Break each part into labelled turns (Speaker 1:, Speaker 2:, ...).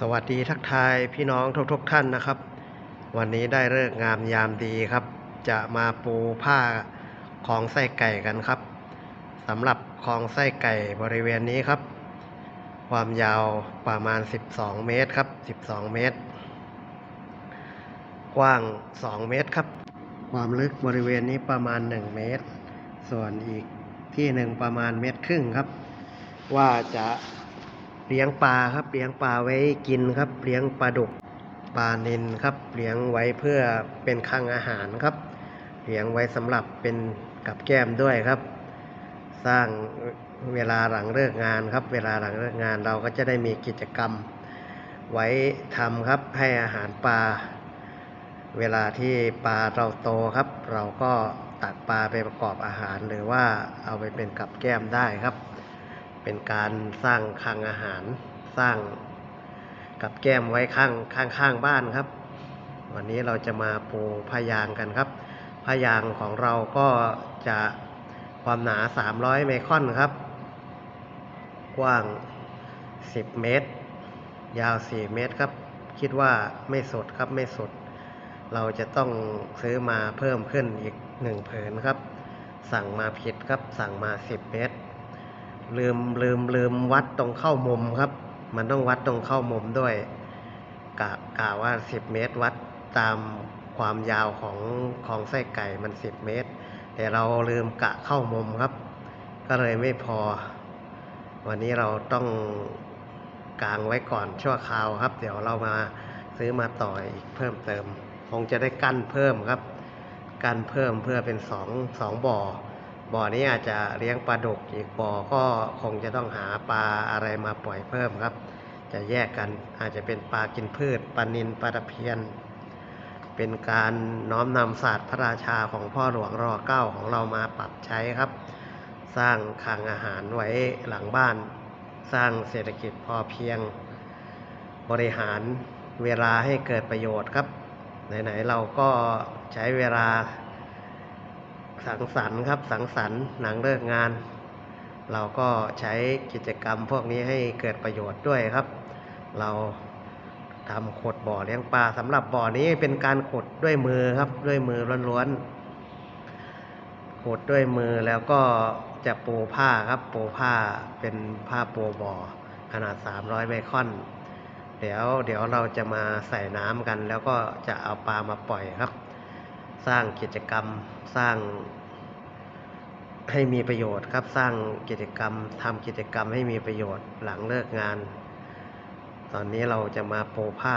Speaker 1: สวัสดีทักทายพี่น้องทุกๆท่านนะครับ วันนี้ได้เลิกงามยามดีครับ จะมาปูผ้าคลองไส้ไก่กันครับสำหรับคลองไส้ไก่บริเวณนี้ครับ ความยาวประมาณ 12 เมตรครับ 12 เมตร กว้าง 2 เมตรครับ ความลึกบริเวณนี้ประมาณ 1 เมตร ส่วนอีกที่หนึ่งประมาณเมตรครึ่งครับ ว่าจะ เลี้ยงปลาครับเลี้ยงปลาไว้กินครับเลี้ยงปลาดุกปลานิลครับเลี้ยงไว้เพื่อเป็นคลังอาหารครับเลี้ยงไว้สำหรับเป็นกับแก้มด้วยครับ สร้างเวลาหลังเลิกงานครับ เวลาหลังเลิกงานเราก็จะได้มีกิจกรรม ไว้ทำครับให้อาหารปลา เวลาที่ปลาเราโตครับ เราก็ตักปลาไปประกอบอาหารหรือว่าเอาไปเป็นกับแก้มได้ครับ เป็นการสร้างคลังอาหารสร้างกับแก้มไว้ข้างข้างข้างบ้านครับ วันนี้เราจะมาปูพยางกันครับพยางของเราก็จะความหนา 300 ไมครอนครับ กว้าง 10 เมตร ยาว 4 เมตรครับ คิดว่าไม่สดครับไม่สด เราจะต้องซื้อมาเพิ่มขึ้นอีกหนึ่งผืนครับ สั่งมาผิดครับสั่งมา 10 เมตร ลืมลืมลืมวัดตรงเข้ามุมครับ มันต้องวัดตรงเข้ามุมด้วยกะกะว่า10เมตรวัดตามความยาวของของไส้ไก่มัน10เมตร แต่เราลืมกะเข้ามุมครับ ก็เลยไม่พอ วันนี้เราต้องกางไว้ก่อนชั่วคราวครับ เดี๋ยวเรามาซื้อมาต่ออีกเพิ่มเติม คงจะได้กั้นเพิ่มครับ กั้นเพิ่มเพื่อเป็นสองสองบ่อ บ่อนี้อาจจะเลี้ยงปลาดุกอีกบ่อก็คงจะต้องหาปลาอะไรมาปล่อยเพิ่มครับ จะแยกกันอาจจะเป็นปลากินพืชปลานิลปลาตะเพียน เป็นการน้อมนำศาสตร์พระราชาของพ่อหลวงรอเก้าของเรามาปรับใช้ครับ สร้างคลังอาหารไว้หลังบ้าน สร้างเศรษฐกิจพอเพียง บริหารเวลาให้เกิดประโยชน์ครับไหนๆเราก็ใช้เวลา สังสรรค์ครับ สังสรรค์หลังเลิกงาน เราก็ใช้กิจกรรมพวกนี้ให้เกิดประโยชน์ด้วยครับ เราทำขดบ่อเลี้ยงปลาสำหรับบ่อนี้เป็นการขดด้วยมือครับ ด้วยมือล้วนๆขดด้วยมือแล้วก็จะปูผ้าครับ ปูผ้าเป็นผ้าปูบ่อขนาด 300ไมครอน เดี๋ยวเดี๋ยวเราจะมาใส่น้ำกัน แล้วก็จะเอาปลามาปล่อยครับ สร้างกิจกรรมสร้างให้มีประโยชน์ครับสร้างกิจกรรมทำกิจกรรมให้มีประโยชน์หลังเลิกงาน ตอนนี้เราจะมาโปผ้า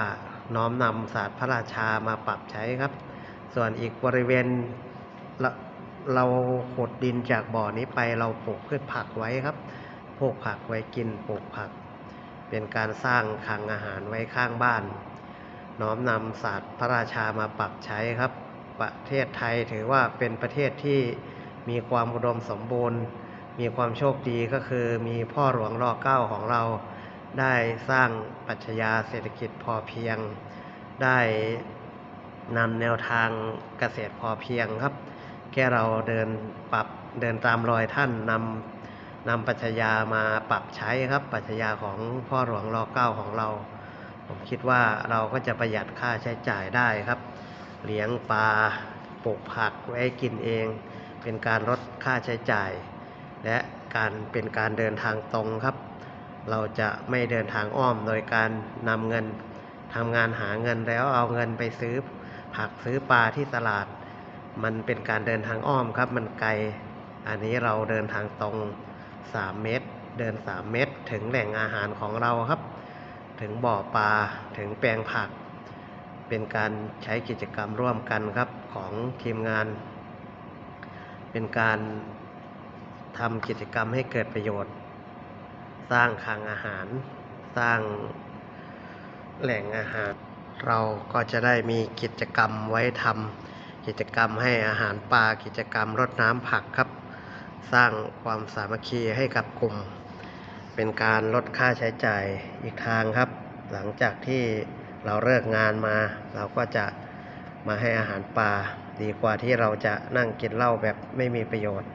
Speaker 1: น้อมนำศาสตร์พระราชามาปรับใช้ครับ ส่วนอีกบริเวณเราเราขุดดินจากบ่อนี้ไปเราปลูกพืชผักไว้ครับปลูกผักไว้กินปลูกผัก เป็นการสร้างคลังอาหารไว้ข้างบ้าน น้อมนำศาสตร์พระราชามาปรับใช้ครับ ประเทศไทยถือว่าเป็นประเทศที่มีความอุดมสมบูรณ์ มีความโชคดีก็คือมีพ่อหลวงรอเก้าของเรา ได้สร้างปัชญาเศรษฐกิจพอเพียง ได้นำแนวทางเกษตรพอเพียงครับ แค่เราเดินปรับเดินตามรอยท่านนำนำปัชญามาปรับใช้ครับ ปัชญาของพ่อหลวงรอเก้าของเรา ผมคิดว่าเราก็จะประหยัดค่าใช้จ่ายได้ครับ เลี้ยงปลาปลูกผักไว้กินเอง เป็นการลดค่าใช้จ่าย และการเป็นการเดินทางตรงครับ เราจะไม่เดินทางอ้อมโดยการนำเงินทำงานหาเงินแล้วเอาเงินไปซื้อผักซื้อปลาที่ตลาด มันเป็นการเดินทางอ้อมครับ มันไกล อันนี้เราเดินทางตรง 3 เมตร เดิน 3 เมตร ถึงแหล่งอาหารของเราครับ ถึงบ่อปลาถึงแปลงผัก เป็นการใช้กิจกรรมร่วมกันครับของทีมงาน เป็นการทำกิจกรรมให้เกิดประโยชน์ สร้างคลังอาหาร สร้างแหล่งอาหาร เราก็จะได้มีกิจกรรมไว้ทำกิจกรรมให้อาหารปลากิจกรรมรดน้ำผักครับ สร้างความสามัคคีให้กับกลุ่ม เป็นการลดค่าใช้จ่ายอีกทางครับ หลังจากที่ เราเลิกงานมา เราก็จะมาให้อาหารปลาดีกว่าที่เราจะนั่งกินเหล้าแบบไม่มีประโยชน์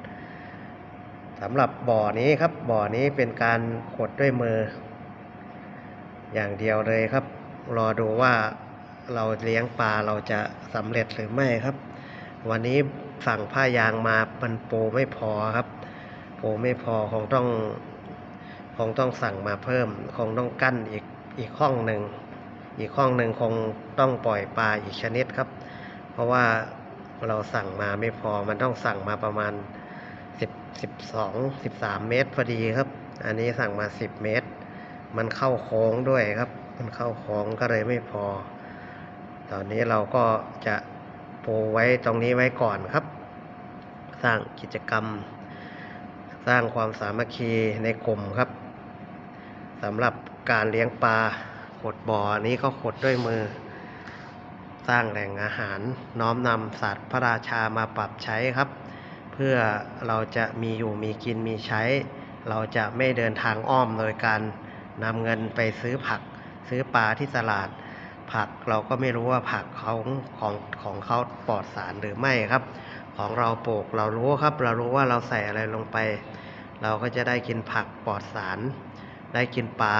Speaker 1: สำหรับบ่อนี้ครับบ่อนี้เป็นการขดด้วยมือ อย่างเดียวเลยครับ รอดูว่าเราเลี้ยงปลาเราจะสำเร็จหรือไม่ครับ วันนี้สั่งผ้ายางมามันปูไม่พอครับ ปูไม่พอคงต้องคงต้องสั่งมาเพิ่ม คงต้องกั้นอีกอีกห้องหนึ่ง อีกห้องหนึ่งคงต้องปล่อยปลาอีกชนิดครับ เพราะว่าเราสั่งมาไม่พอมันต้องสั่งมาประมาณสิบสิบสองสิบสามเมตรพอดีครับ อันนี้สั่งมาสิบเมตร มันเข้าโค้งด้วยครับ มันเข้าโค้งก็เลยไม่พอ ตอนนี้เราก็จะปูไว้ตรงนี้ไว้ก่อนครับ สร้างกิจกรรม สร้างความสามัคคีในกลุ่มครับสำหรับการเลี้ยงปลา ขุดบ่อนี้ก็ขุดด้วยมือ สร้างแหล่งอาหารน้อมนำสัตว์พระราชามาปรับใช้ครับ เพื่อเราจะมีอยู่มีกินมีใช้ เราจะไม่เดินทางอ้อมโดยการนำเงินไปซื้อผัก ซื้อปลาที่ตลาด ผักเราก็ไม่รู้ว่าผักเขาของของเขาปลอดสารหรือไม่ครับ ของเราปลูกเรารู้ครับ เรารู้ว่าเราใส่อะไรลงไป เราก็จะได้กินผักปลอดสาร ได้กินปลา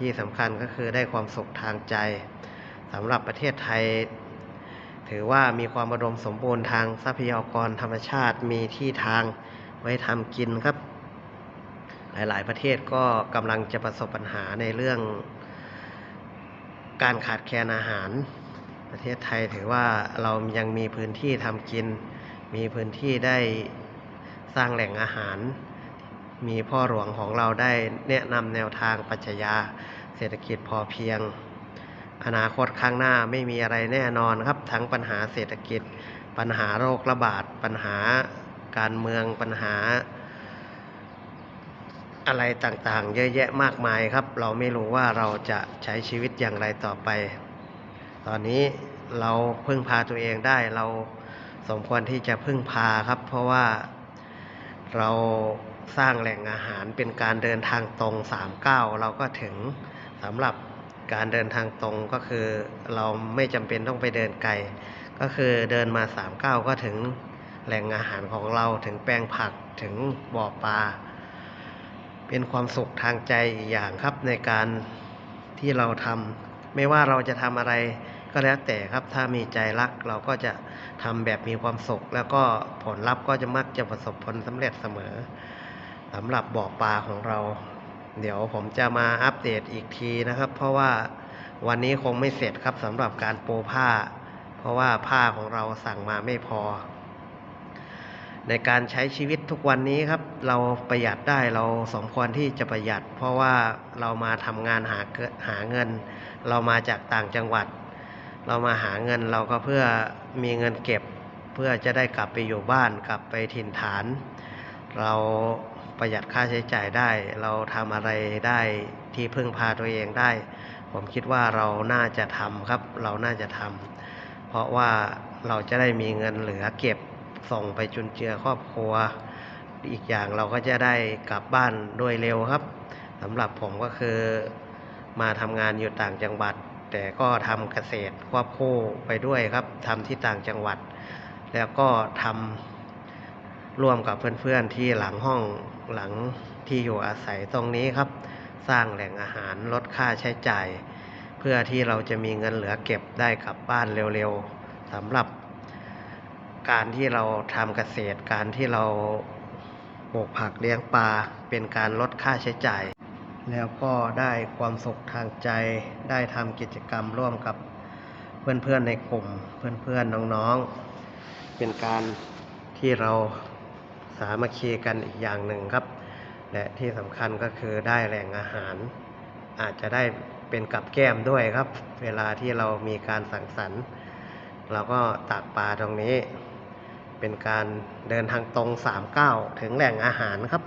Speaker 1: ที่สำคัญก็คือได้ความสุขทางใจสำหรับประเทศไทย ถือว่ามีความอุดมสมบูรณ์ทางทรัพยากรธรรมชาติมีที่ทางไว้ทำกินครับ หลายๆ ประเทศก็กำลังจะประสบปัญหาในเรื่อง การขาดแคลนอาหาร ประเทศไทยถือว่าเรายังมีพื้นที่ทำกิน มีพื้นที่ได้สร้างแหล่งอาหาร มีพ่อหลวงของเราได้แนะนำแนวทางปรัชญาเศรษฐกิจพอเพียง อนาคตข้างหน้าไม่มีอะไรแน่นอนครับ ทั้งปัญหาเศรษฐกิจ ปัญหาโรคระบาด ปัญหาการเมืองปัญหา อะไรต่างๆ เยอะแยะมากมายครับ เราไม่รู้ว่าเราจะใช้ชีวิตอย่างไรต่อไป ตอนนี้เราพึ่งพาตัวเองได้เราสมควรที่จะพึ่งพาครับ เพราะว่าเรา สร้างแหล่งอาหารเป็นการเดินทางตรงสามเก้าเราก็ถึงสำหรับการเดินทางตรงก็คือเราไม่จำเป็นต้องไปเดินไกล ก็คือเดินมาสามเก้าก็ถึงแหล่งอาหารของเราถึงแปลงผักถึงบ่อปลาเป็นความสุขทางใจอีกอย่างครับในการที่เราทำไม่ว่าเราจะทำอะไรก็แล้วแต่ครับถ้ามีใจรักเราก็จะทำแบบมีความสุข แล้วก็ผลลัพธ์ก็จะมักจะประสบผลสำเร็จเสมอ สำหรับบ่อปลาของเรา เดี๋ยวผมจะมาอัปเดตอีกทีนะครับ เพราะว่าวันนี้คงไม่เสร็จครับสำหรับการโปรผ้า เพราะว่าผ้าของเราสั่งมาไม่พอ ในการใช้ชีวิตทุกวันนี้ครับ เราประหยัดได้เราสมควรที่จะประหยัด เพราะว่าเรามาทำงานหาเหาเงิน เรามาจากต่างจังหวัด เรามาหาเงินเราก็เพื่อมีเงินเก็บ เพื่อจะได้กลับไปอยู่บ้านกลับไปถิ่นฐาน เราประหยัดค่าใช้จ่ายได้ เราทำอะไรได้ที่พึ่งพาตัวเองได้ ผมคิดว่าเราน่าจะทำครับ เราน่าจะทำเพราะว่าเราจะได้มีเงินเหลือเก็บส่งไปจุนเจือครอบครัว อีกอย่างเราก็จะได้กลับบ้านโดยเร็วครับสำหรับผมก็คือมาทำงานอยู่ต่างจังหวัด แต่ก็ทำเกษตรควบคู่ไปด้วยครับทำที่ต่างจังหวัด แล้วก็ทำ ร่วมกับเพื่อนๆที่หลังห้องหลังที่อยู่อาศัยตรงนี้ครับ สร้างแหล่งอาหารลดค่าใช้จ่าย เพื่อที่เราจะมีเงินเหลือเก็บได้กลับบ้านเร็วๆสำหรับ การที่เราทำเกษตรการที่เราปลูกผักเลี้ยงปลาเป็นการลดค่าใช้จ่าย แล้วก็ได้ความสุขทางใจ ได้ทำกิจกรรมร่วมกับเพื่อนๆในกลุ่มเพื่อนๆน้องๆ เป็นการที่เรา สามัคคีกันอีกอย่างหนึ่งครับ และที่สำคัญก็คือได้แหล่งอาหาร อาจจะได้เป็นกับแก้มด้วยครับ เวลาที่เรามีการสังสรรค์ เราก็ตักปลาตรงนี้ เป็นการเดินทางตรงสามเก้าถึงแหล่งอาหารครับ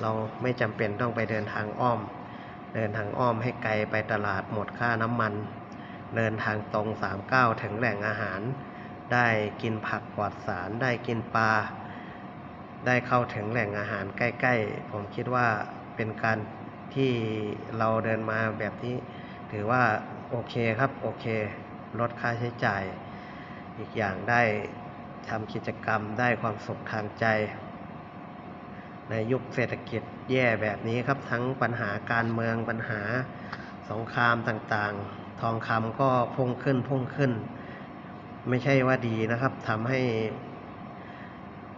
Speaker 1: เราไม่จำเป็นต้องไปเดินทางอ้อม เดินทางอ้อมให้ไกลไปตลาดหมดค่าน้ำมัน เดินทางตรงสามเก้าถึงแหล่งอาหาร ได้กินผักปลอดสารได้กินปลา ได้เข้าถึงแหล่งอาหารใกล้ๆ ผมคิดว่าเป็นการที่เราเดินมาแบบนี้ถือว่าโอเคครับโอเค ลดค่าใช้จ่าย อีกอย่างได้ทำกิจกรรมได้ความสุขทางใจ ในยุคเศรษฐกิจแย่แบบนี้ครับทั้งปัญหาการเมืองปัญหาสงครามต่างๆ ทองคำก็พุ่งขึ้นพุ่งขึ้น ไม่ใช่ว่าดีนะครับทำให้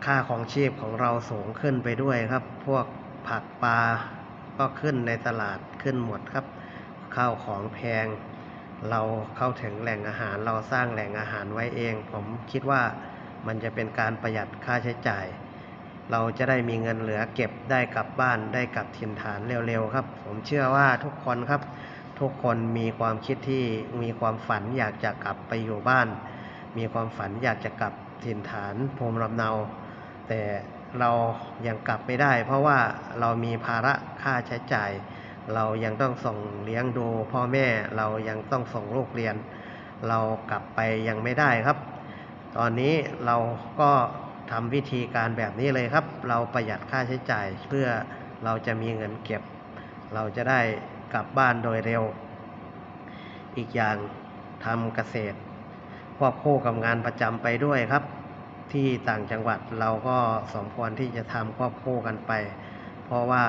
Speaker 1: ค่าของชีพของเราสูงขึ้นไปด้วยครับ พวกผักปลาก็ขึ้นในตลาดขึ้นหมดครับ ข้าวของแพง เราเข้าถึงแหล่งอาหารเราสร้างแหล่งอาหารไว้เอง ผมคิดว่ามันจะเป็นการประหยัดค่าใช้จ่าย เราจะได้มีเงินเหลือเก็บได้กลับบ้านได้กลับถิ่นฐานเร็วๆครับ ผมเชื่อว่าทุกคนครับ ทุกคนมีความคิดที่มีความฝันอยากจะกลับไปอยู่บ้าน มีความฝันอยากจะกลับถิ่นฐานภูมิลำเนา แต่เรายังกลับไม่ได้ เพราะว่าเรามีภาระค่าใช้จ่าย เรายังต้องส่งเลี้ยงดูพ่อแม่เรายังต้องส่งลูกเรียน เรากลับไปยังไม่ได้ครับ ตอนนี้เราก็ทำวิธีการแบบนี้เลยครับ เราประหยัดค่าใช้จ่ายเพื่อเราจะมีเงินเก็บ เราจะได้กลับบ้านโดยเร็ว อีกอย่างทำเกษตรควบคู่กับงานประจำไปด้วยครับ ที่ต่างจังหวัดเราก็สมควรที่จะทำควบคู่กันไป เพราะว่า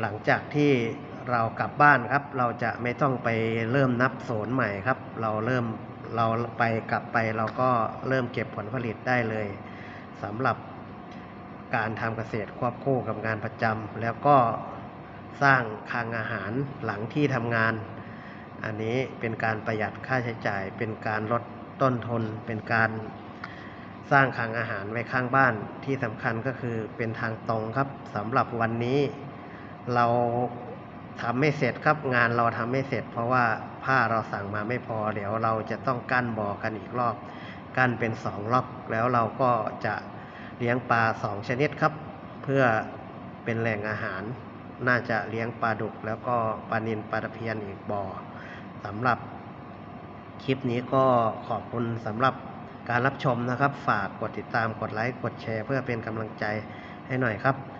Speaker 1: หลังจากที่เรากลับบ้านครับ เราจะไม่ต้องไปเริ่มนับศูนย์ใหม่ครับ เราเริ่มเราไปกลับไปเราก็เริ่มเก็บผลผลิตได้เลยสำหรับการทำเกษตรควบคู่กับงานประจำแล้วก็สร้างคลังอาหารหลังที่ทำงาน อันนี้เป็นการประหยัดค่าใช้จ่าย เป็นการลดต้นทุนเป็นการ สร้างคลังอาหารไว้ข้างบ้านที่สำคัญก็คือเป็นทางตรงครับสำหรับวันนี้ เราทำไม่เสร็จครับงานเราทำไม่เสร็จ เพราะว่าผ้าเราสั่งมาไม่พอ เดี๋ยวเราจะต้องกั้นบ่อกันอีกรอบ กั้นเป็นสองล็อกแล้วเราก็จะเลี้ยงปลาสองชนิดครับ เพื่อเป็นแหล่งอาหาร น่าจะเลี้ยงปลาดุก แล้วก็ปลานิลปลาตะเพียนอีกบ่อสำหรับคลิปนี้ก็ขอบคุณสำหรับ การรับชมนะครับ ฝากกดติดตามกดไลค์กดแชร์ เพื่อเป็นกำลังใจให้หน่อยครับ